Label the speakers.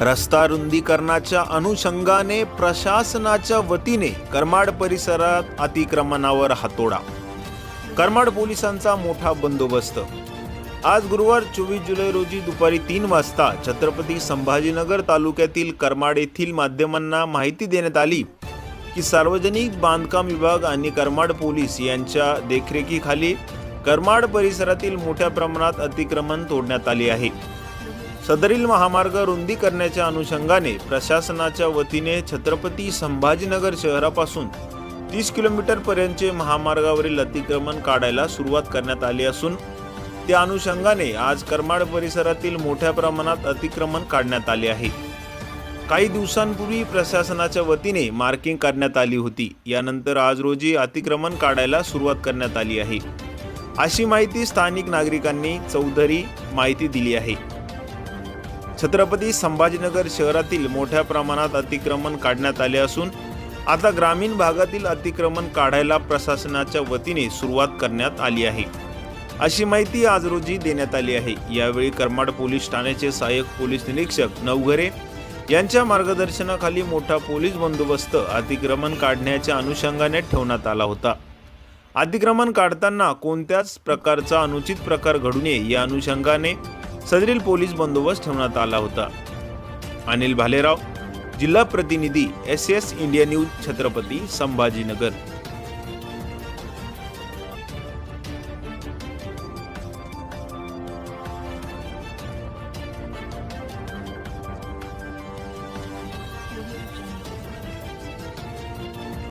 Speaker 1: रस्ता रुंदीकरणाच्या अनुषंगाने प्रशासनाच्या वतीने करमाड परिसरात अतिक्रमणावर हातोडा. करमाड पोलिसांचा मोठा बंदोबस्त. आज गुरुवार चोवीस जुलै रोजी दुपारी तीन वाजता छत्रपती संभाजीनगर तालुक्यातील करमाड येथील माध्यमांना माहिती देण्यात आली की सार्वजनिक बांधकाम विभाग आणि करमाड पोलीस यांच्या देखरेखीखाली करमाड परिसरातील मोठ्या प्रमाणात अतिक्रमण तोडण्यात आले आहे. सदरील महामार्ग रुंदी करण्याच्या अनुषंगाने प्रशासनाच्या वतीने छत्रपती संभाजीनगर शहरापासून तीस किलोमीटर पर्यंतचे महामार्गावरील अतिक्रमण काढायला सुरुवात करण्यात आली असून त्या अनुषंगाने आज करमाड परिसरातील मोठ्या प्रमाणात अतिक्रमण काढण्यात आले आहे. काही दिवसांपूर्वी प्रशासनाच्या वतीने मार्किंग करण्यात आली होती. यानंतर आज रोजी अतिक्रमण काढायला सुरुवात करण्यात आली आहे. अशी माहिती स्थानिक नागरिकांनी चौधरी माहिती दिली आहे. छत्रपती संभाजीनगर शहरातील मोठ्या प्रमाणात अतिक्रमण काढण्यात आले असून आता ग्रामीण भागातील अतिक्रमण काढायला प्रशासनाच्या वतीने सुरुवात करण्यात आली आहे. अशी माहिती आज रोजी देण्यात आली आहे. यावेळी करमाड पोलीस ठाण्याचे सहाय्यक पोलीस निरीक्षक नवघरे यांच्या मार्गदर्शनाखाली मोठा पोलीस बंदोबस्त अतिक्रमण काढण्याच्या अनुषंगाने ठेवण्यात आला होता. अतिक्रमण काढताना कोणत्याच प्रकारचा अनुचित प्रकार घडू नये या अनुषंगाने सदरील पोलीस बंदोबस्त ठेवण्यात आला होता. अनिल भालेराव जिल्हा प्रतिनिधी S S India news Chhatrapati Sambhajinagar.